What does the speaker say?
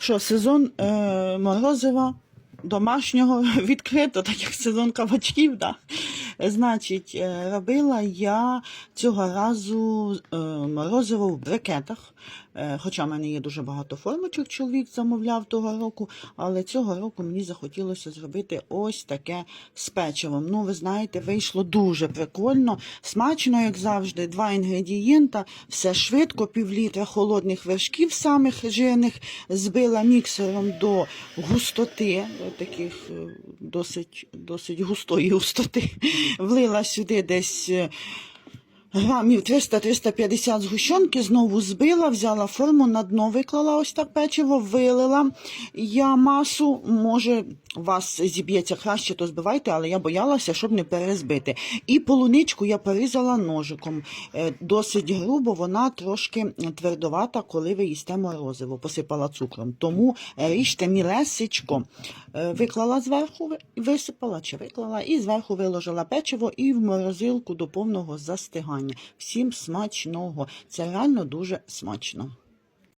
що сезон е, морозива домашнього відкрито, так як сезон кабачків. Да. Значить, е, робила я цього разу е, морозиво в брикетах. Е, Хоча в мене є дуже багато формочок, чоловік замовляв того року, але цього року мені захотілося зробити ось таке з печивом. Ну, ви знаєте, вийшло дуже прикольно, смачно, як завжди. Два інгредієнта, все швидко, пів літра холодних вершків самих жирних, збила міксером до густоти, таких досить, досить густої густоти. Влила сюди десь. Грамів 300-350 згущенки, знову збила, взяла форму, на дно виклала ось так печиво, вилила я масу. Може, вас зіб'ється краще, то збивайте, але я боялася, щоб не перезбити. І полуничку я порізала ножиком. Е, Досить грубо, вона трошки твердовата, коли ви їсте морозиво, посипала цукром. Тому ріжте мілесечко. Е, Виклала зверху, висипала чи виклала, і зверху виложила печиво і в морозилку до повного застигання. Всім смачного. Це реально дуже смачно.